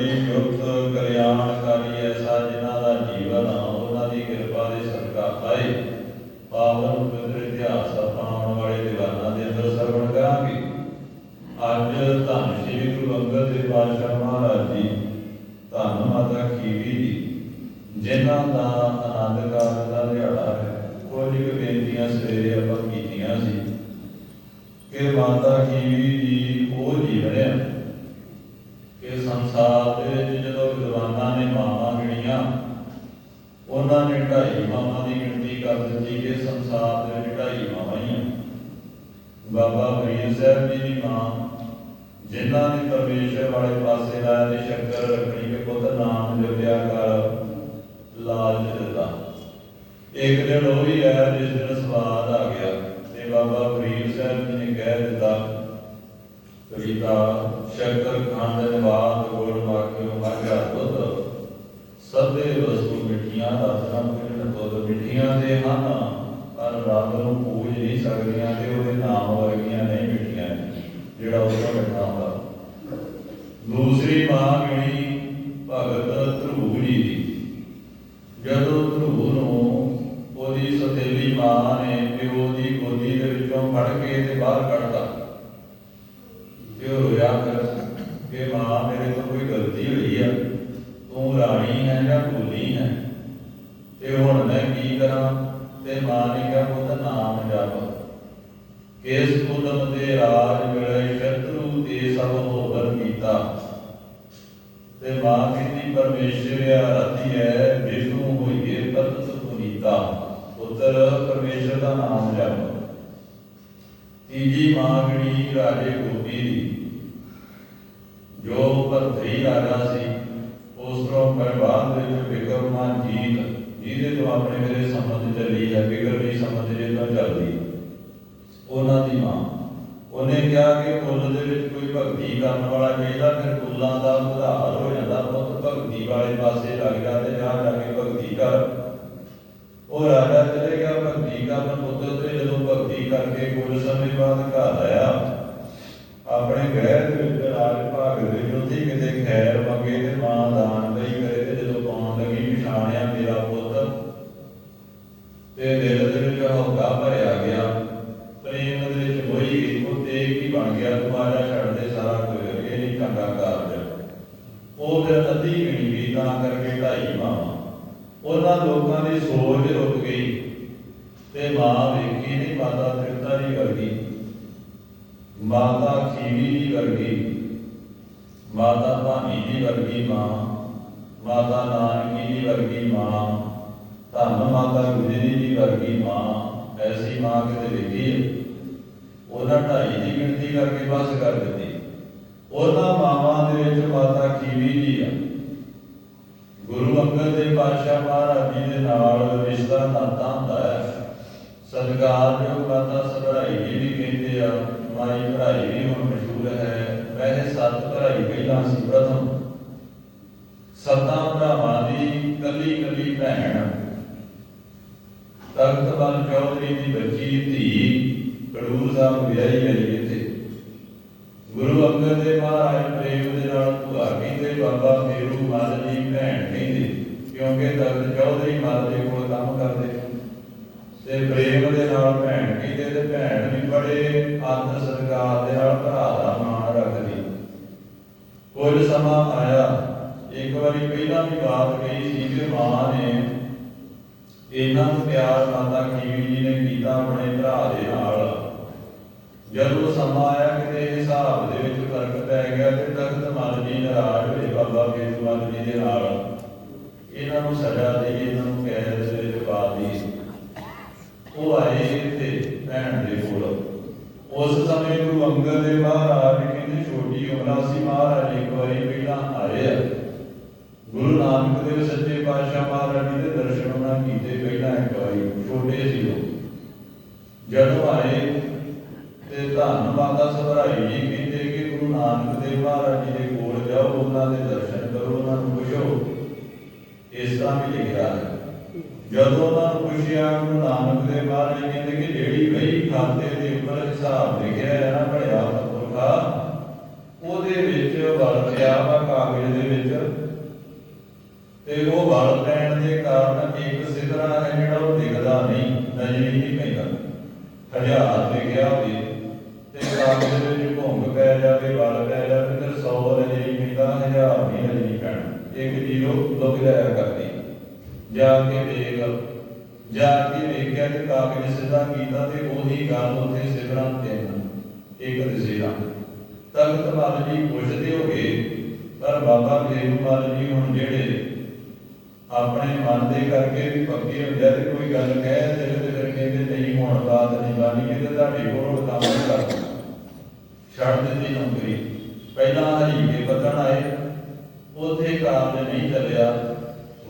ਬੜੀ ਯੁਕਤ ਕਲਿਆਣਕਾਰੀ ਕਿ ਸੰਸਾਰ ਦੇ ਵਿੱਚ ਜਦੋਂ ਵਿਦਵਾਨਾਂ ਨੇ ਮਾਵਾਂ ਗਿਣੀਆਂ, ਉਹਨਾਂ ਨੇ ਢਾਈ ਮਾਵਾਂ ਦੀ ਗਿਣਤੀ ਕਰ ਦਿੱਤੀ ਕਿ ਸੰਸਾਰ ਦੇ ਵਿੱਚ ਢਾਈ ਮਾਵਾਂ ਹੀ ਬਾਬਾ ਫਰੀਦ ਸਾਹਿਬ ਜੀ ਦੀ ਮਾਂ, ਜਿਨ੍ਹਾਂ ਨੇ ਪਰਮੇਸ਼ਰ ਵਾਲੇ ਪਾਸੇ ਲਾਇਆ ਤੇ ਸ਼ੱਕਰ ਰੱਖਣੀ ਕਿ ਪੁੱਤ ਨਾਮ ਜਪਿਆ ਕਰ ਲਾਜ ਦਿੱਤਾ। ਇੱਕ ਦਿਨ ਉਹ ਵੀ ਆਇਆ ਜਿਸ ਦਿਨ ਸਵਾਦ ਆ ਗਿਆ ਤੇ ਬਾਬਾ ਫਰੀਦ ਸਾਹਿਬ ਜੀ ਨੇ ਕਹਿ ਦਿੱਤਾ ਕਵਿਤਾ ਸ਼ੱਕਰ ਖੰਡ ਨਿਵਾਦ ਗੁੜ ਵਾਕਿਓ ਮਾਗਾ ਦੁੱਧ ਸਭੇ ਵਸਤੂ ਮਿੱਠੀਆਂ ਰਤਨਾਂ ਮਿਲਣ ਦੁੱਧ ਮਿੱਠੀਆਂ ਦੇ ਹਨ। ਪਰ ਰੱਬ ਨੂੰ ਪੂਜ ਨਹੀਂ ਸਕਦੀਆਂ ਤੇ ਉਹਦੇ ਨਾਮ ਵਰਗੀਆਂ ਨਹੀਂ ਮਿੱਠੀਆਂ। ਜਿਹੜਾ ਉਹਦਾ ਮਿੱਠਾ ਹੁੰਦਾ। ਦੂਸਰੀ ਮਾਂ ਗਿਣੀ ਭਗਤ ਧਰੂਪ ਜੀ ਦੀ ਜਦੋਂ ਧਰੂਪ ਨੂੰ ਉਹਦੀ ਸਤੇਲੀ ਮਾਂ ਨੇ ਪਿਓ ਦੀ ਗੋਦੀ ਦੇ ਵਿੱਚੋਂ ਫੜ ਕੇ ਤੇ ਬਾਹਰ ਕੱਢਤਾ ਤੇ ਉਹ ਰੋਇਆ ਕਰ ਕਿ ਮਾਂ ਮੇਰੇ ਤੋਂ ਕੋਈ ਗਲਤੀ ਹੋਈ ਆ। ਤੂੰ ਰਾਣੀ ਹੈ ਜਾਂ ਭੂਲੀ ਹੈ? ਤੇ ਹੁਣ ਮੈਂ ਕੀ ਕਰਾਂ? ਤੇ ਮਾਂ ਨੇ ਕਿਹਾ, ਪੁੱਤ, ਨਾਮ ਜਪ। ਕੇਸ ਕੁਦਮ ਦੇ ਰਾਜ ਮਿਲੇ ਸ਼ਤਰੂ ਤੇ ਸਭ ਹੋਵਨ ਕੀਤਾ? ਤੇ ਮਾਂ ਕਹਿੰਦੀ ਪਰਮੇਸ਼ਰ ਆਰਾਧੀ ਹੈ ਵਿਸ਼ਨੂੰ ਹੋਈਏ ਪਤਤ ਪੁਨੀਤਾ ਪੁੱਤਰ ਪਰਮੇਸ਼ਰ ਦਾ ਨਾਮ ਜਪ। ਤੀਜੀ ਮਾਂ ਗਣੀ ਰਾਜੇ ਗੋਪੀ ਦੀ ਭਰਤਰੀ ਰਾਜਾ ਸੀ। ਉਸ ਤੋਂ ਪਰਿਵਾਰ ਦੇ ਵਿੱਚ ਵਿਕਰਮਾਨ ਜੀਤ, ਜਿਹਦੇ ਤੋਂ ਆਪਣੇ ਮੇਰੇ ਸੰਬੰਧ ਚੱਲੀ ਹੈ, ਵਿਕਰਮੀ ਸੰਬੰਧ ਜੇ ਤੋਂ ਚੱਲਦੀ। ਉਹਨਾਂ ਦੀ ਮਾਂ। ਉਹਨੇ ਕਿਹਾ ਕਿ ਕੁੱਲ ਦੇ ਵਿੱਚ ਕੋਈ ਭਗਤੀ ਕਰਨ ਵਾਲਾ ਚਾਹੀਦਾ, ਫਿਰ ਕੁੱਲਾਂ ਦਾ ਉਧਾਰ ਹੋ ਜਾਂਦਾ ਬਹੁਤ ਭਗਤੀ ਵਾਲੇ ਪਾਸੇ ਲੱਗ ਜਾ ਤੇ ਜਾ ਜਾ ਕੇ ਭਗਤੀ ਕਰ। ਉਹ ਰਾਜਾ ਚਲੇ ਗਿਆ, ਭਗਤੀ ਕਰਨ ਪੁੱਤਰ ਤੇ ਜਦੋਂ ਭਗਤੀ ਕਰਕੇ ਕੁਝ ਸਮੇਂ ਬਾਅਦ ਘਰ ਆਇਆ, ਆਪਣੇ ਗ੍ਰਹਿ ਦੇ ਵਿੱਚ ਰਾਜ ਭਾਗ ਦੇ ਵਿੱਚ ਕਿਤੇ ਖੈਰ ਮੰਗੇ ਤੇ ਮਾਂ ਦਾਨ ਪਈ ਕਰੇ ਤੇ ਜਦੋਂ ਪਾਉਣ ਲੱਗੀ ਪਛਾਣਿਆ ਮੇਰਾ ਪੁੱਤ ਤੇ ਦਿਲ ਦੇ ਵਿੱਚ ਹੌਕਾ ਭਰਿਆ ਗਿਆ। ਪ੍ਰੇਮ ਦੇ ਵਿੱਚ ਹੋਈ ਉਹ ਤੇ ਕੀ ਬਣ ਗਿਆ। ਤੁਹਾਡਾ ਛੱਡ ਦੇ ਸਾਰਾ ਕੁਝ। ਇਹ ਨਹੀਂ ਚੰਗਾ ਕਾਰਜ। ਉਹ ਫਿਰ ਅੱਧੀ ਗਣੀ ਗਈ ਤਾਂ ਕਰਕੇ ਢਾਈ ਮਾਂ ਉਹਨਾਂ ਲੋਕਾਂ ਦੀ ਸੋਚ ਰੁਕ ਗਈ ਤੇ ਮਾਂ ਵੇਖੀ ਨਹੀਂ ਮਾਤਾ ਤ੍ਰਿਪਤਾ ਦੀ ਵਰਗੀ। ਮਾਤਾ ਖੀਵੀ ਦੀ ਵਰਗੀ। ਮਾਤਾ ਭਾਨੀ ਦੀ ਵਰਗੀ ਮਾਂ ਮਾਤਾ ਨਾਨਕੀ ਦੀ ਵਰਗੀ ਮਾਂ, ਧੰਨ ਮਾਤਾ ਗੁਜਰੀ ਦੀ ਵਰਗੀ ਮਾਂ ਐਸੀ ਮਾਂ ਕਿਤੇ ਵੇਖੀ ਹੈ? ਉਹਨਾਂ ਢਾਈ ਦੀ ਗਿਣਤੀ ਕਰਕੇ ਬਸ ਕਰ ਦਿੱਤੀ। ਉਹਨਾਂ ਮਾਵਾਂ ਦੇ ਵਿੱਚ ਮਾਤਾ ਖੀਵੀ ਜੀ ਆ। ਗੁਰੂ ਅੰਗਦ ਦੇ ਪਾਤਸ਼ਾਹ ਮਹਾਰਾਜ ਜੀ ਦੇ ਨਾਲ ਰਿਸ਼ਤਾ ਨਾਤਾ ਹੁੰਦਾ ਹੈ। ਸਤਿਕਾਰਯੋਗ ਮਾਤਾ ਸਭਰਾਈ ਜੀ ਵੀ ਕਹਿੰਦੇ ਆ, ਮਾਈ ਭਰਾਈ ਵੀ ਹੁਣ ਮਸ਼ਹੂਰ ਹੈ। ਵੈਸੇ ਸੱਤ ਭਰਾਈ ਪਹਿਲਾਂ ਸੀ, ਪ੍ਰਥਮ। ਸੱਤਾਂ ਭਰਾਵਾਂ ਦੀ ਕੱਲੀ ਕੱਲੀ ਭੈਣ। ਤਖਤ ਚੌਧਰੀ ਦੀ ਬੱਚੀ, ਧੀ, ਕੜੂਰ ਸਾਹਿਬ ਵਿਆਹੀ ਗਈ ਇੱਥੇ। ਗੁਰੂ ਅੰਗਦ ਦੇਵ ਮਹਾਰਾਜ ਪ੍ਰੇਮ ਦੇ ਨਾਲ ਭੂਆ ਕਹਿੰਦੇ ਬਾਬਾ ਮੇਰੂ ਮੱਲ ਜੀ ਭੈਣ ਕਹਿੰਦੇ, ਕਿਉਂਕਿ ਤਖਤ ਚੌਧਰੀ ਮੱਲ ਦੇ ਕੋਲ ਕੰਮ ਕਰਦੇ। ਤੇ ਪ੍ਰੇਮ ਦੇ ਨਾਲ ਭੈਣ ਕਹਿੰਦੇ ਤੇ ਭੈਣ ਵੀ ਬੜੇ ਆਦਰ ਸਤਿਕਾਰ ਦੇ ਨਾਲ ਭਰਾ ਕੁਝ ਸਮਾਂ ਆਇਆ, ਇੱਕ ਵਾਰੀ ਪਹਿਲਾਂ ਵੀ ਬਾਤ ਕਹੀ ਸੀ ਕਿ ਮਾਂ ਨੇ ਇਹਨਾਂ ਨੂੰ ਪਿਆਰ ਮਾਤਾ ਕੀਵੀ ਜੀ ਨੇ ਕੀਤਾ ਆਪਣੇ ਭਰਾ ਦੇ ਨਾਲ। ਜਦੋਂ ਸਮਾਂ ਆਇਆ, ਕਿਤੇ ਹਿਸਾਬ ਦੇ ਵਿੱਚ ਫ਼ਰਕ ਪੈ ਗਿਆ ਤੇ ਤਖਤ ਮਲ ਜੀ ਨਾਰਾਜ਼ ਹੋਏ ਬਾਬਾ ਫੇਰੂ ਜੀ ਦੇ ਨਾਲ। ਇਹਨਾਂ ਨੂੰ ਸਜ਼ਾ ਦੇ ਇਹਨਾਂ ਨੂੰ ਕੈਦ ਦੇ ਵਿੱਚ ਪਾ ਦੀ ਉਹ ਆਏ ਤੇ ਭੈਣ ਦੇ ਕੋਲ। ਉਸ ਸਮੇਂ ਗੁਰੂ ਅੰਗਦ ਦੇਵ ਮਹਾਰਾਜ ਕਹਿੰਦੇ ਛੋਟੀ ਉਮਰਾਂ ਸੀ, ਮਹਾਰਾਜ ਇੱਕ ਵਾਰੀ ਪਹਿਲਾਂ ਆਏ ਆ। ਗੁਰੂ ਨਾਨਕ ਦੇਵ ਸੱਚੇ ਪਾਤਸ਼ਾਹ ਮਹਾਰਾਜ ਦੇ ਦਰਸ਼ਨ ਉਹਨਾਂ ਕੀਤੇ ਪਹਿਲਾਂ ਇੱਕ ਵਾਰੀ, ਛੋਟੇ ਸੀ ਉਹ। ਜਦੋਂ ਆਏ ਤੇ ਧੰਨ ਮਾਤਾ ਸਭਰਾਈ ਜੀ ਕਹਿੰਦੇ ਕਿ ਗੁਰੂ ਨਾਨਕ ਦੇਵ ਮਹਾਰਾਜ ਜੀ ਦੇ ਕੋਲ ਜਾਓ, ਉਹਨਾਂ ਦੇ ਦਰਸ਼ਨ ਕਰੋ, ਉਹਨਾਂ ਨੂੰ ਪੁੱਛੋ। ਇਸ ਤਰ੍ਹਾਂ ਵੀ ਲਿਖਿਆ ਹੈ। ਜਦੋਂ ਉਹਨਾਂ ਨੂੰ ਪੁੱਛਿਆ, ਗੁਰੂ ਨਾਨਕ ਦੇਵ ਮਹਾਰਾਜ ਕਹਿੰਦੇ ਕਿ ਜਿਹੜੀ ਵਹੀ ਖਾਤੇ ਦੇ ਜੀਵਨ ਹਿਸਾਬ ਲਿਖਿਆ ਹੈ ਨਾ ਭੜਿਆ ਪੁਰਖਾ, ਉਹਦੇ ਵਿੱਚ ਵਰਤਿਆ ਵਾ ਕਾਗਜ਼ ਦੇ ਵਿੱਚ। ਤੇ ਉਹ ਵਰ ਪੈਣ ਦੇ ਕਾਰਨ ਇੱਕ ਸਿਧਰਾ ਹੈ ਜਿਹੜਾ ਉਹ ਦਿਖਦਾ ਨਹੀਂ, ਨਜ਼ਰ ਨਹੀਂ ਪੈਂਦਾ। ਹਜ਼ਾਰ ਲਿਖਿਆ ਹੋਵੇ ਤੇ ਕਾਗਜ਼ ਦੇ ਕਾਗਜ਼ ਕੀਤਾ ਤੇ ਉਹੀ ਗੱਲ ਉੱਥੇ ਸਿਧਰਾ ਤਿੰਨ ਇੱਕ ਦਿਸੇਗਾ ਤਖਤ ਮਲ ਜੀ ਪੁੱਛਦੇ ਹੋਗੇ, ਪਰ ਬਾਬਾ ਫੇਰੂ ਜੀ ਹੁਣ ਜਿਹੜੇ ਆਪਣੇ ਮਨ ਦੇ ਕਰਕੇ ਵੀ ਪੱਕੇ ਹੁੰਦੇ ਤੇ ਕੋਈ ਗੱਲ ਕਹਿ ਦਿਲ ਤੇ ਫਿਰ ਕਹਿੰਦੇ ਨਹੀਂ, ਹੁਣ ਬਾਤ ਨਹੀਂ ਬਾਨੀ ਇਹ ਤਾਂ ਤੁਹਾਡੇ ਕੋਲ ਹੁਣ ਕੰਮ ਛੱਡ ਦਿੱਤੀ ਨੌਕਰੀ। ਪਹਿਲਾਂ ਹਰੀ ਕੇ ਆਏ, ਉਥੇ ਕਾਰਜ ਨਹੀਂ ਚੱਲਿਆ।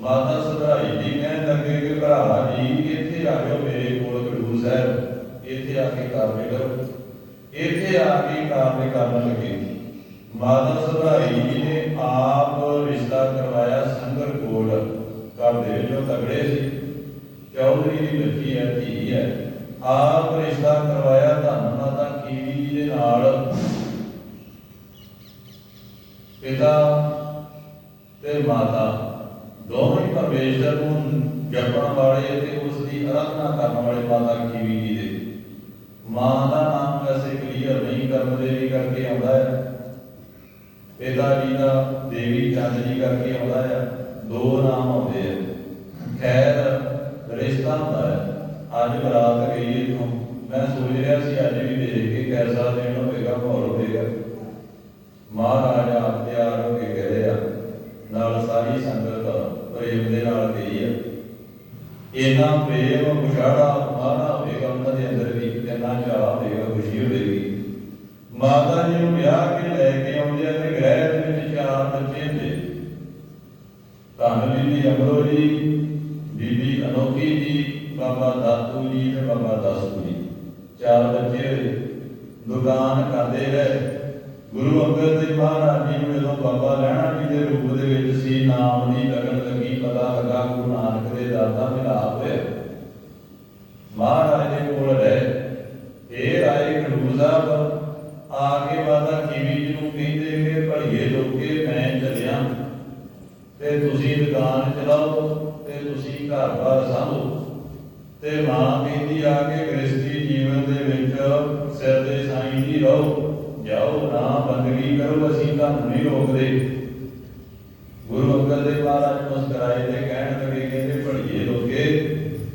ਮਾਤਾ ਸੁਧਾਈ ਜੀ ਕਹਿਣ ਲੱਗੇ ਕਿ ਭਰਾ ਜੀ, ਇੱਥੇ ਆ ਜਾਓ ਮੇਰੇ ਕੋਲ। ਖਡੂਰ ਸਾਹਿਬ, ਇੱਥੇ ਆ ਕੇ ਕਾਰਜ ਕਰੋ। ਇੱਥੇ ਆ ਕੇ ਕਾਰਜ ਕਰਨ ਲੱਗੇ ਮਾਤਾ ਸੁਧਾਈ ਜੀ ਨੇ ਆਪ ਰਿਸ਼ਤਾ ਕਰਵਾਇਆ ਸੰਗਰ ਕੋਲ। ਘਰ ਦੇ ਵਿੱਚੋਂ ਤਗੜੇ ਸੀ। ਚੌਧਰੀ ਦੀ ਬੱਚੀ ਹੈ, ਧੀ ਹੈ। ਆਪ ਰਿਸ਼ਤਾ ਕਰਵਾਇਆ ਧੰਨ ਮਾਤਾ ਕੀਵੀ ਜੀ ਦੇ ਨਾਲ। ਪਿਤਾ ਤੇ ਮਾਤਾ ਦੋਵੇਂ ਪਰਮੇਸ਼ਰ ਨੂੰ ਜਪਣ ਵਾਲੇ ਤੇ ਉਸ ਦੀ ਅਰਾਧਨਾ ਕਰਨ ਵਾਲੇ ਮਾਤਾ ਕੀਵੀ ਜੀ ਦੇ। ਮਾਂ ਦਾ ਨਾਮ ਵੈਸੇ ਕਲੀਅਰ ਨਹੀਂ ਕਰਨ ਦੇ ਕਰਕੇ ਆਉਂਦਾ ਹੈ। ਪਿਤਾ ਜੀ ਦਾ ਦੇਵੀ ਚੰਦ ਜੀ ਕਰਕੇ ਆਉਂਦਾ ਹੈ। ਦੋ ਨਾਮ ਆਉਂਦੇ ਆ ਖੈਰ, ਰਿਸ਼ਤਾ ਹੁੰਦਾ ਹੈ। ਅੱਜ ਬਰਾਤ ਗਈ ਇਥੋਂ। ਮੈਂ ਸੋਚ ਰਿਹਾ ਸੀ, ਅੱਜ ਵੀ ਦੇਖ ਕੇ ਕੈਸਾ ਦੇਣ ਹੋਵੇਗਾ ਮਾਹੌਲ ਹੋਵੇਗਾ। ਮਹਾਰਾਜ ਆਪ ਤਿਆਰ ਹੋ ਕੇ ਗਏ ਆ ਨਾਲ ਸਾਰੀ ਸੰਗਤ ਪ੍ਰੇਮ ਦੇ ਨਾਲ ਗਈ ਆ ਇਹਨਾਂ ਪ੍ਰੇਮ ਮੁਸ਼ਾੜਾ ਮਾਰਾ ਹੋਵੇਗਾ ਉਹਨਾਂ ਦੇ ਅੰਦਰ ਵੀ ਕਿੰਨਾ ਚਾਹ ਹੋਵੇਗਾ, ਖੁਸ਼ੀ ਹੋਵੇਗੀ। ਮਾਤਾ ਜੀ ਨੂੰ ਵਿਆਹ ਕੇ ਲੈ ਕੇ ਆਉਂਦੇ ਆ ਤੇ ਗ੍ਰਹਿ ਦੇ ਵਿੱਚ ਚਾਰ ਬੱਚੇ ਹੁੰਦੇ। ਧੰਨ ਬੀਬੀ ਅਮਰੋ ਜੀ, ਬੀਬੀ ਅਨੋਖੀ ਜੀ, ਬਾਬਾ ਦਾਤੂ ਜੀ ਤੇ ਬਾਬਾ ਦਾਸੂ ਜੀ। ਚਾਰ ਬੱਚੇ ਦੁਕਾਨ ਕਰਦੇ ਰਹੇ ਗੁਰੂ ਅੰਗਦ ਦੇਵ ਮਹਾਰਾਜ ਜੀ ਨੂੰ ਜਦੋਂ ਬਾਬਾ ਲੈਣਾ ਜੀ ਦੇ ਰੂਪ ਦੇ ਵਿੱਚ ਸੀ, ਨਾਮ ਦੀ ਲਗਨ ਲੱਗੀ, ਪਤਾ ਲੱਗਾ ਗੁਰੂ ਨਾਨਕ ਦੇ ਦਾਤਾ ਮਿਲਾਪ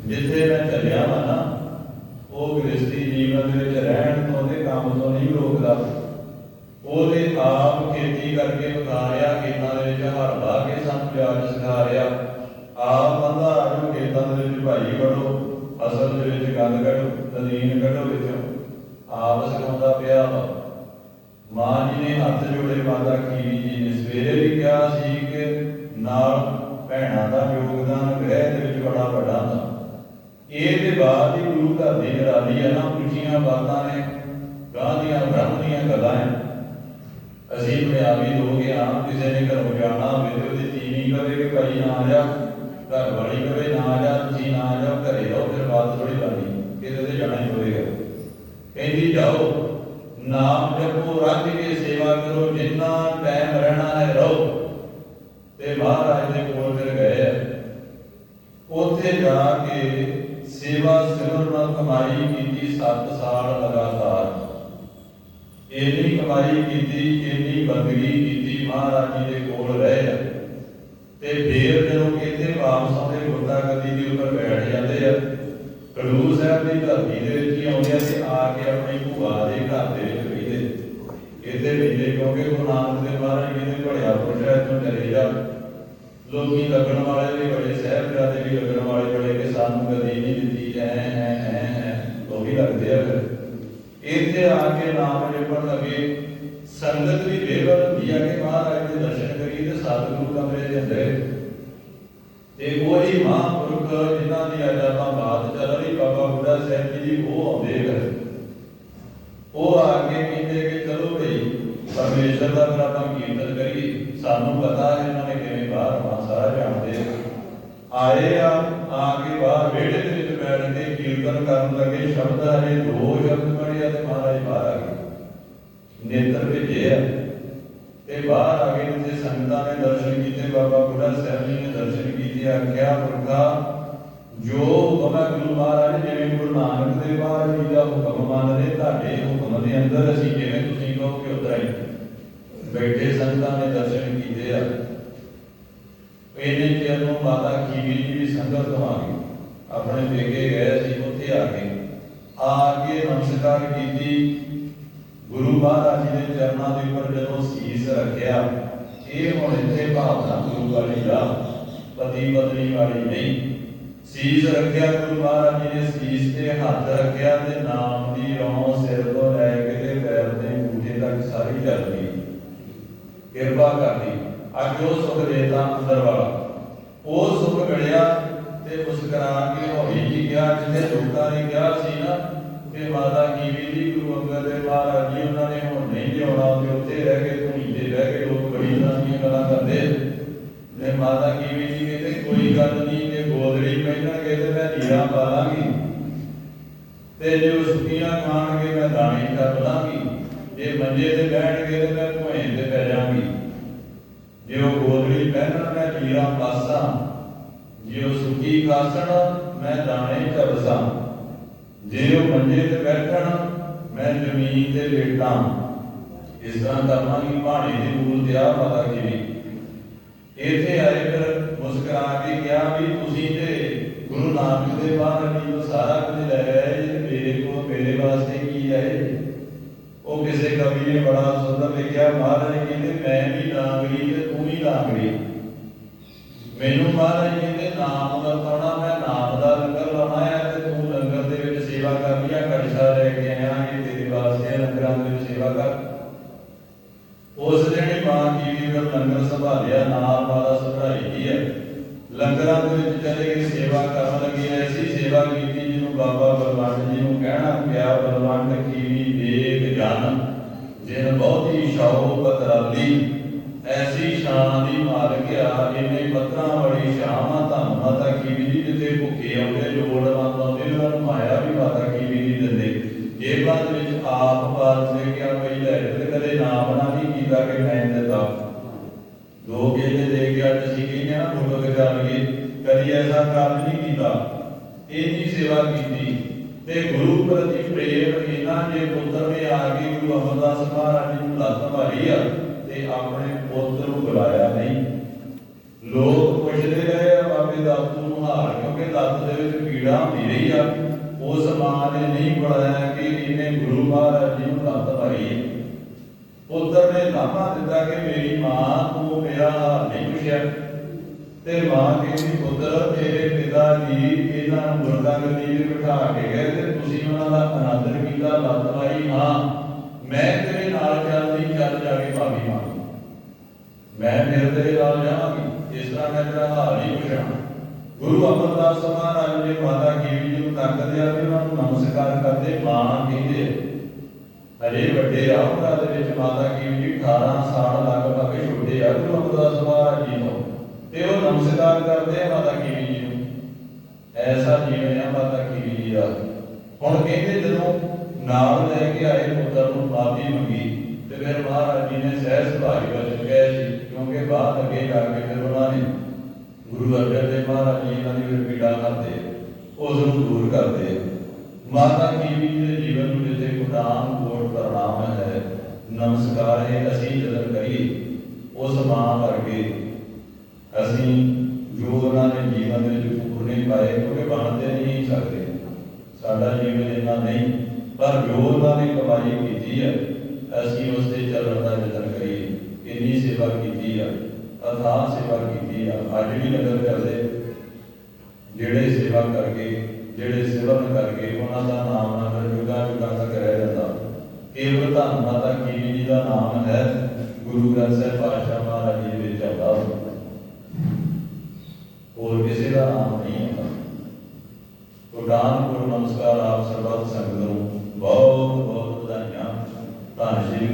ਜਿੱਥੇ ਮੈਂ ਚੱਲਿਆ ਵਾ ਨਾ, ਉਹ ਗ੍ਰਸਤੀ ਜੀਵਨ ਦੇ ਵਿੱਚ ਰਹਿਣ ਤੋਂ ਤੇ ਕੰਮ ਤੋਂ ਨਹੀਂ ਰੋਕਦਾ। ਉਹਦੇ ਆਪ ਖੇਤੀ ਕਰਕੇ ਬਤਾ ਖੇਤਾਂ ਦੇ ਵਿੱਚ ਹਰ ਲਾ ਕੇ ਸਾਨੂੰ ਪਿਆਜ ਸਿਖਾ ਆਪ ਬੰਦਾ ਆਜੋ ਖੇਤਾਂ ਦੇ ਵਿੱਚ ਭਾਈ ਵੜੋ, ਅਸਲ ਦੇ ਵਿੱਚ ਗੰਦ ਕੱਢੋ ਤਦੀਨ ਕੱਢੋ ਵਿੱਚੋਂ। ਆਪ ਸਿਖਾਉਂਦਾ ਪਿਆ ਵਾ। ਮਾਂ ਜੀ ਨੇ ਹੱਥ ਜੋੜੇ ਮਾਤਾ ਕੀਵੀ ਜੀ ਨੇ ਸਵੇਰੇ ਵੀ ਕਿਹਾ ਸੀ ਕਿ ਨਾਲ ਭੈਣਾਂ ਦਾ ਯੋਗਦਾਨ ਗ੍ਰਹਿ ਦੇ ਵਿੱਚ ਬੜਾ ਵੱਡਾ ਹੁੰਦਾ ਇਹ ਬਾਅਦ ਹੀ ਗੁਰੂ ਘਰ ਦੀ ਨਿਰਾਲੀ ਹੈ ਨਾ ਉੱਚੀਆਂ ਬਾਤਾਂ ਨੇ, ਗਾਂ ਬ੍ਰਹਮ ਦੀਆਂ ਗੱਲਾਂ ਅਸੀਂ ਦੁਨਿਆਵੀ ਲੋਕ ਹਾਂ ਕਿਸੇ ਨੇ ਘਰੋਂ ਜਾਣਾ ਹੋਵੇ ਉਹਦੀ ਤੀਵੀਂ ਕਵੇ ਕਿ ਭਾਈ ਨਾ ਆ ਜਾ, ਘਰ ਵਾਲੀ ਕਵੇ ਨਾ ਆ ਜਾ, ਤੁਸੀਂ ਨਾ ਆ ਜਾਓ, ਘਰੇ ਰਹੋ, ਫਿਰ ਬਾਤ ਥੋੜੀ ਕਰਨੀ ਕਿਤੇ ਤੇ ਜਾਣਾ ਹੀ ਹੋਵੇਗਾ। ਕਹਿੰਦੀ ਜਾਓ, ਨਾਮ ਜਪੋ ਰੱਜ ਕੇ ਸੇਵਾ ਕਰੋ, ਜਿੰਨਾ ਟਾਈਮ ਰਹਿਣਾ ਹੈ ਰਹੋ। ਤੇ ਮਹਾਰਾਜ ਦੇ ਕੋਲ ਫਿਰ ਗਏ ਉੱਥੇ ਜਾ ਕੇ ਸੇਵਾ ਕਮਾਈ ਕੀਤੀ 7 ਸਾਲ ਲਗਾਤਾਰ। ਇੰਨੀ ਕਮਾਈ ਕੀਤੀ, ਇੰਨੀ ਬੰਦਗੀ ਕੀਤੀ ਮਹਾਰਾਜ ਜੀ ਦੇ ਕੋਲ ਰਹੇ। ਤੇ ਫੇਰ ਜਦੋਂ ਕਹਿੰਦੇ ਵਾਪਸ ਆਉਂਦੇ ਗੁਰਦਾ ਗੱਦੀ ਦੇ ਉੱਪਰ ਬੈਠ ਜਾਂਦੇ ਆ। ਖਡੂਰ ਸਾਹਿਬ ਦੀ ਧਰਤੀ ਦੇ ਵਿੱਚ ਹੀ ਆਉਂਦੇ ਆ ਤੇ ਆ ਕੇ ਆਪਣੀ ਭੂਆ ਦੇ ਘਰ ਦੇ ਵਿੱਚ ਰਹਿੰਦੇ ਇਹਦੇ ਵਿੱਚ ਕਿਉਂਕਿ ਗੁਰੂ ਨਾਨਕ ਦੇਵ ਮਹਾਰਾਜ ਜੀ ਨੇ ਬੜਿਆ ਪੁਰਸ਼ਾ ਚਲੇ ਜਾ। ਲੋਕੀ ਲੱਗਣ ਵਾਲੇ ਵੀ ਬੜੇ ਸਹਿਬਜ਼ਾਦੇ ਵੀ ਲੱਗਣ ਵਾਲੇ ਬੜੇ ਕਿ ਸਾਨੂੰ ਕਦੀ ਨਹੀਂ ਦਿੱਤੀ ਐ ਐ ਐ ਉਹ ਵੀ ਲੱਗਦੇ ਆ ਫਿਰ। ਇੱਥੇ ਆ ਕੇ ਨਾਮ ਜਪਣ ਲੱਗੇ। ਸੰਗਤ ਵੀ ਬੇਵਰ ਹੁੰਦੀ ਆ ਕਿ ਮਹਾਰਾਜ ਦੇ ਦਰਸ਼ਨ ਕਰੀਏ ਤੇ ਸਤਿਗੁਰੂ ਕਮਰੇ ਦੇ ਅੰਦਰ। ਤੇ ਉਹੀ ਮਹਾਂਪੁਰਖ ਜਿਨ੍ਹਾਂ ਦੀ ਅੱਜ ਆਪਾਂ ਬਾਤ ਚੱਲ ਰਹੀ, ਬਾਬਾ ਬੁੱਢਾ ਸਾਹਿਬ ਜੀ ਦੀ, ਉਹ ਆਉਂਦੇ ਫਿਰ। ਉਹ ਆ ਕੇ ਕਹਿੰਦੇ ਕਿ ਚਲੋ ਭਈ, ਪਰਮੇਸ਼ਰ ਦਾ ਫਿਰ ਆਪਾਂ ਕੀਰਤਨ ਕਰੀਏ। ਸਾਨੂੰ ਪਤਾ ਹੈ ਇਹਨਾਂ ਨੇ ਕਿਵੇਂ ਬਾਹਰ ਆਉਣਾ ਸਾਰਾ ਜਾਣਦੇ ਆ। ਆਏ ਆ ਆ ਕੇ ਬਾਹਰ ਵਿਹੜੇ ਦੇ ਵਿੱਚ ਬੈਠ ਕੇ ਕੀਰਤਨ ਕਰਨ ਲੱਗੇ, ਸ਼ਬਦ ਹਰੇ ਦੋ ਸ਼ਬਦ ਪੜਿਆ ਤੇ ਮਹਾਰਾਜ ਬਾਹਰ ਆ ਗਏ। ਨੇਤਰ ਭੇਜੇ ਤੇ ਬਾਹਰ ਆ ਗਏ ਤੇ ਸੰਗਤਾਂ ਨੇ ਦਰਸ਼ਨ ਕੀਤੇ, ਬਾਬਾ ਬੁੱਢਾ ਸਾਹਿਬ ਜੀ ਨੇ ਦਰਸ਼ਨ ਕੀਤੇ, ਆਖਿਆ ਪੁਰਖਾ ਜੋ ਹੁਕਮ ਗੁਰੂ ਮਹਾਰਾਜ ਜਿਵੇਂ ਗੁਰੂ ਨਾਨਕ ਦੇਵ ਮਹਾਰਾਜ ਜੀ ਦਾ ਹੁਕਮ ਮੰਨਦੇ, ਤੁਹਾਡੇ ਹੁਕਮ ਦੇ ਅੰਦਰ ਅਸੀਂ ਜਿਵੇਂ ਤੁਸੀਂ ਕਹੋ ਕਿ ਉਤਰਾ ਹੀ ਬੈਠੇ ਸੰਗਤਾਂ ਨੇ ਦਰਸ਼ਨ ਕੀਤੇ ਆ। ਇਹਨੇ ਚਿਰ ਨੂੰ ਮਾਤਾ ਖੀਵੀ ਜੀ ਵੀ ਸੰਗਤ ਤੋਂ ਆਪਣੇ ਪੇਕੇ ਗਏ ਸੀ, ਉੱਥੇ ਆ ਕੇ ਆ ਕੇ ਨਮਸਕਾਰ ਕੀਤੀ। ਗੁਰੂ ਮਹਾਰਾਜ ਜੀ ਦੇ ਚਰਨਾਂ ਦੇ ਉੱਪਰ ਜਦੋਂ ਸੀਸ ਰੱਖਿਆ, ਇਹ ਹੁਣ ਇੱਥੇ ਭਾਵਨਾ ਗੁਰੂ ਵਾਲੀ ਦਾ ਪਤੀ ਪਤਨੀ ਵਾਲੀ ਨਹੀਂ। ਸੀਸ ਰੱਖਿਆ, ਗੁਰੂ ਮਹਾਰਾਜ ਜੀ ਨੇ ਸੀਸ ਤੇ ਹੱਥ ਰੱਖਿਆ ਤੇ ਨਾਮ ਦੀ ਰੌਂ ਸਿਰ ਤੋਂ ਲੈ ਕੇ ਤੇ ਪੈਰ ਦੇ ਅੰਗੂਠੇ ਤੱਕ ਸਾਰੀ ਚੱਲ ਗਈ। ਕਿਰਪਾ ਕਰਦੀ। ਅੱਜ ਸੁਖ ਦੇਤਾ ਅੰਦਰ ਵਾਲਾ। ਉਹ ਸੁਖ ਮਿਲਿਆ ਤੇ ਮੁਸਕਰਾ ਕੇ ਹੋਈ ਜੀ ਗਿਆ ਜਿੱਥੇ ਲੋਕਾਂ ਨੇ ਕਿਹਾ ਸੀ ਨਾ, ਕਿ ਮਾਤਾ ਕੀਵੀ ਜੀ, ਗੁਰੂ ਅੰਗਦ ਦੇਵ ਮਹਾਰਾਜ ਜੀ, ਉਹਨਾਂ ਨੇ ਹੁਣ ਨਹੀਂ ਲਿਆਉਣਾ ਤੇ ਉੱਥੇ ਰਹਿ ਕੇ ਧੂਣੀ ਤੇ ਬਹਿ ਕੇ ਲੋਕ ਬੜੀ ਤਰ੍ਹਾਂ ਦੀਆਂ ਗੱਲਾਂ ਕਰਦੇ। ਨੇ ਮਾਤਾ ਕੀਵੀ ਜੀ ਕਹਿੰਦੇ, ਕੋਈ ਗੱਲ ਨਹੀਂ, ਜੇ ਗੋਦੜੀ ਪਹਿਨਾਂਗੇ ਤੇ ਮੈਂ ਨੀਰਾ ਪਾ ਤੇ ਜੇ ਉਹ ਸੁੱਕੀਆਂ ਖਾਣਗੇ, ਮੈਂ ਦਾਣੇ ਕਰ ਲਾਂਗੀ। ਜੇ ਮੰਜੇ ਤੇ ਬੈਠਣਗੇ ਤੇ ਮੈਂ ਭੁਏ ਤੇ ਪੈ ਜਾਵਾਂਗੀ। ਮੈਂ ਨੀਰਾ ਪਾਸਾਂ, ਜੇ ਉਹ ਖਾਸਣ, ਮੈਂ ਦਾਣੇ ਚਬਸਾਂ ਜੇ ਮੰਜੇ ਤੇ ਬੈਠਣ, ਮੈਂ ਜ਼ਮੀਨ ਤੇ ਲੇਟਾਂ। ਇਸ ਤਰ੍ਹਾਂ ਕਰਮਾਂਗੀ ਭਾਣੇ ਦੇ ਮੂਲ ਤੇ ਆ ਪਤਾ ਕਿਵੇਂ ਇੱਥੇ ਆਏ ਫਿਰ ਮੁਸਕਰਾ ਕੇ ਕਿਹਾ ਵੀ ਤੁਸੀਂ ਤੇ ਗੁਰੂ ਨਾਨਕ ਦੇ ਬਾਹਰ ਜੀ ਸਾਰਾ ਕੁਝ ਲੈ ਆਏ ਮੇਰੇ ਕੋਲ ਮੇਰੇ ਵਾਸਤੇ ਕੀ ਹੈ ਉਹ ਕਿਸੇ ਕਵੀ ਨੇ ਬੜਾ ਸੁੰਦਰ ਲਿਖਿਆ, ਮਹਾਰਾਜ ਕਹਿੰਦੇ ਮੈਂ ਵੀ ਨਾਗਰੀ ਤੇ ਤੂੰ ਵੀ ਨਾਗਰੀ। ਮੈਨੂੰ ਮਹਾਰਾਜ ਕਹਿੰਦੇ, ਨਾਮ ਦਾ ਮੈਂ ਨਾਮ ਦਾ ਲੰਗਰ ਲਾਉਣਾ ਹੈ ਤੇ ਤੂੰ ਲੰਗਰ ਦੇ ਵਿੱਚ ਸੇਵਾ ਕਰਨੀ ਆ, ਕੜਛਾ ਲੈ ਕੇ ਆਇਆ ਇਹ ਤੇਰੇ ਵਾਸਤੇ ਲੰਗਰਾਂ ਦੇ ਵਿੱਚ ਸੇਵਾ ਕਰ। ਉਸ ਦਿਨ ਹੀ ਮਾਂ ਜੀ ਵੀ ਲੰਗਰ ਸੰਭਾਲਿਆ, ਨਾਲ ਮਾਤਾ ਸੰਭਾਈ ਦੀ ਹੈ ਲੰਗਰਾਂ ਦੇ ਵਿੱਚ ਚਲੇ ਗਏ, ਸੇਵਾ ਕਰਨ ਲੱਗੇ ਐਸੀ ਸੇਵਾ ਕੀਤੀ, ਜਿਹਨੂੰ ਬਾਬਾ ਬਲਵੰਤ ਜੀ ਨੂੰ ਕਹਿਣਾ ਪਿਆ ਬਲਵੰਤ ਕੀਵੀ ਵੇਗ ਜਨ ਜਿਨ ਬਹੁਤੀ ਸ਼ੌਕ ਬਤਰਾਲੀ ਐਸੀ ਸ਼ਾਨ ਦੀ ਮਾਲਕ ਆ ਇਹਨੇ ਪੱਤਰਾਂ ਵਾਲੀ ਸ਼ਾਨ ਧੰਨ ਮਾਤਾ ਕੀਵੀ ਜੀ, ਜਿੱਥੇ ਭੁੱਖੇ ਆਉਂਦੇ ਲੋੜਵੰਦ ਆਉਂਦੇ, ਉਹਨਾਂ ਨੂੰ ਮਾਇਆ ਵੀ ਮਾਤਾ ਕੀਵੀ ਜੀ ਦਿੰਦੇ। ਜੇਬਾਂ ਦੇ ਵਿੱਚ ਆਪ ਬਾਤ ਲੈ ਕੇ ਆ ਪਈ ਲੈ ਤੇ ਕਦੇ ਨਾਮ ਨਾ ਨਹੀਂ ਕੀਤਾ ਕਿ ਮੈਂ ਦਿੱਤਾ। ਦੋ ਕੇਲੇ ਦੇ ਕੇ ਅੱਜ ਅਸੀਂ ਕਹਿੰਦੇ ਆ ਫੋਟੋ ਖਿਚਾ ਲਈਏ ਕਦੀ ਐਸਾ ਕੰਮ ਨਹੀਂ ਕੀਤਾ। ਇਹਦੀ ਸੇਵਾ ਕੀਤੀ, ਤੇ ਗੁਰੂ ਪ੍ਰਤੀ ਪ੍ਰੇਮ ਇਹਨਾਂ ਜੇ ਪੁੱਤਰ ਨੇ ਆ ਕੇ ਗੁਰੂ ਅਮਰਦਾਸ ਮਹਾਰਾਜ ਜੀ ਨੂੰ ਲੱਤ ਮਾਰੀ ਆ ਤੇ ਆਪਣੇ ਪੁੱਤਰ ਨੂੰ ਬੁਲਾਇਆ ਨਹੀਂ। ਲੋਕ ਪੁੱਛਦੇ ਰਹੇ ਆ ਬਾਬੇ ਦਾਤੂ ਨੂੰ ਹਾਰ, ਕਿਉਂਕਿ ਦਾਤ ਦੇ ਵਿੱਚ ਪੀੜਾ ਹੁੰਦੀ ਰਹੀ ਆ। ਉਸ ਮਾਂ ਨੇ ਨਹੀਂ ਬੁਲਾਇਆ ਕਿ ਇਹਨੇ ਗੁਰੂ ਮਹਾਰਾਜ ਜੀ ਨੂੰ ਲੱਤ ਮਾਰੀ ਪੁੱਤਰ ਨੇ ਲਾਮਾ ਦਿੱਤਾ ਕਿ ਮੇਰੀ ਮਾਂ, ਤੂੰ ਮੇਰਾ ਨਹੀਂ ਪੁੱਛਿਆ। ਤੇ ਮਾਂ ਕਹਿੰਦੀ, ਪੁੱਤਰ, ਤੇਰੇ ਪਿਤਾ ਜੀ ਇਹਨਾਂ ਨੂੰ ਮੁਰਦਾ ਗੱਦੀ ਬਿਠਾ ਕੇ ਗਏ ਤੇ ਤੁਸੀਂ ਉਹਨਾਂ ਦਾ ਅਨਾਦਰ ਕੀਤਾ, ਲੱਤ ਮਾਰੀ। ਹਾਂ, ਮੈਂ ਤੇਰੇ ਨਾਲ ਚੱਲਦੀ ਜਾ ਕੇ ਭਾਵੀ ਮਾਂ ਮੈਂ ਫਿਰ ਤੇਰੇ ਨਾਲ ਜਾਵਾਂਗੀ। ਇਸ ਤਰ੍ਹਾਂ ਮੈਂ ਤੇਰਾ ਹਾਲ ਨਹੀਂ ਪੁੱਛਣਾ। ਗੁਰੂ ਅਮਰਦਾਸ ਮਹਾਰਾਜ ਨੇ ਮਾਤਾ ਕੀਵੀ ਜੀ ਨੂੰ ਤੱਕਦੇ ਆ ਤੇ ਉਹਨਾਂ ਨੂੰ ਨਮਸਕਾਰ ਕਰਦੇ, ਮਾਂ ਕਹਿੰਦੇ, ਅਜੇ ਵੱਡੇ ਆ ਉਹਨਾਂ ਦੇ ਵਿੱਚ ਮਾਤਾ ਕੀਵੀ ਜੀ 18 ਸਾਲ ਲਗਭਗ ਛੋਟੇ ਆ, ਗੁਰੂ ਅਮਰਦਾਸ ਮਹਾਰਾਜ ਜੀ ਤੋਂ। ਤੇ ਉਹ ਨਮਸਕਾਰ ਕਰਦੇ ਆ ਮਾਤਾ ਕੀਵੀ ਜੀ ਨੂੰ। ਐਸਾ ਜੀਵਨ ਆ ਮਾਤਾ ਕੀਵੀ ਜੀ ਦਾ। ਹੁਣ ਕਹਿੰਦੇ ਜਦੋਂ ਨਾਲ ਲੈ ਕੇ ਆਏ ਪੁੱਤਰ ਨੂੰ ਫਿਰ ਮਹਾਰਾਜ ਜੀ ਨੇ ਸਹਿਜ ਸੁਭਾਈ ਵਜਨ ਗਏ ਸੀ ਕਿਉਂਕਿ ਬਾਅਦ ਅੱਗੇ ਜਾ ਕੇ ਫਿਰ ਉਹਨਾਂ ਨੇ ਗੁਰੂ ਅਰਜਨ ਦੇਵ ਮਹਾਰਾਜ ਜੀ ਇਹਨਾਂ ਦੀ ਪੀੜਾ ਕਰਦੇ, ਉਸ ਨੂੰ ਦੂਰ ਕਰਦੇ। ਮਾਤਾ ਜੀ ਦੇ ਜੀਵਨ ਨੂੰ ਜਿੱਥੇ ਗੁਦਾਮ ਕੋਟ ਪ੍ਰਣਾਮ ਹੈ, ਨਮਸਕਾਰ ਹੈ, ਅਸੀਂ ਜਦਨ ਕਰੀਏ, ਉਸ ਮਾਂ ਵਰਗੇ ਅਸੀਂ ਜੋ ਉਹਨਾਂ ਨੇ ਜੀਵਨ ਦੇ ਵਿੱਚ ਪੂਰਨੇ ਪਾਏ, ਕਿਉਂਕਿ ਬਣਦੇ ਨਹੀਂ ਸਕਦੇ। ਸਾਡਾ ਜੀਵਨ ਇੰਨਾ ਨਹੀਂ, ਪਰ ਜੋ ਉਹਨਾਂ ਨੇ ਕਮਾਈ ਕੀਤੀ ਹੈ ਅਸੀਂ ਉਸ ਤੇ ਚੱਲਣ ਦਾ ਯਤਨ ਕਰੀਏ ਇੰਨੀ ਸੇਵਾ ਕੀਤੀ ਆ ਅਥਾਹ ਸੇਵਾ ਕੀਤੀ ਆ ਅੱਜ ਵੀ ਨਗਰ ਕਰਦੇ ਜਿਹੜੇ ਸੇਵਾ ਕਰਕੇ ਜਿਹੜੇ ਸੇਵਨ ਕਰਕੇ ਉਹਨਾਂ ਦਾ ਨਾਮ ਨਗਰ ਜੁਗਾ ਜੁਗਾ ਤੱਕ ਰਹਿ ਜਾਂਦਾ ਕੇਵਲ ਧੰਨ ਮਾਤਾ ਕੀਵੀ ਜੀ ਦਾ ਨਾਮ ਹੈ, ਗੁਰੂ ਗ੍ਰੰਥ ਸਾਹਿਬ ਪਾਤਸ਼ਾਹ ਮਹਾਰਾਜ ਜੀ ਦੇ ਵਿੱਚ। ਆਉਂਦਾ ਹੋਰ ਕਿਸੇ ਦਾ ਨਾਮ ਨਹੀਂ ਆਉਂਦਾ ਗੁਰਦਾਨ ਗੁਰੂ ਨਮਸਕਾਰ ਆਪ ਸਰਬੱਤ ਸੰਗਤ ਨੂੰ ਬਹੁਤ ਬਹੁਤ ਵਧਾਈਆਂ ਧੰਨ ਸ਼੍ਰੀ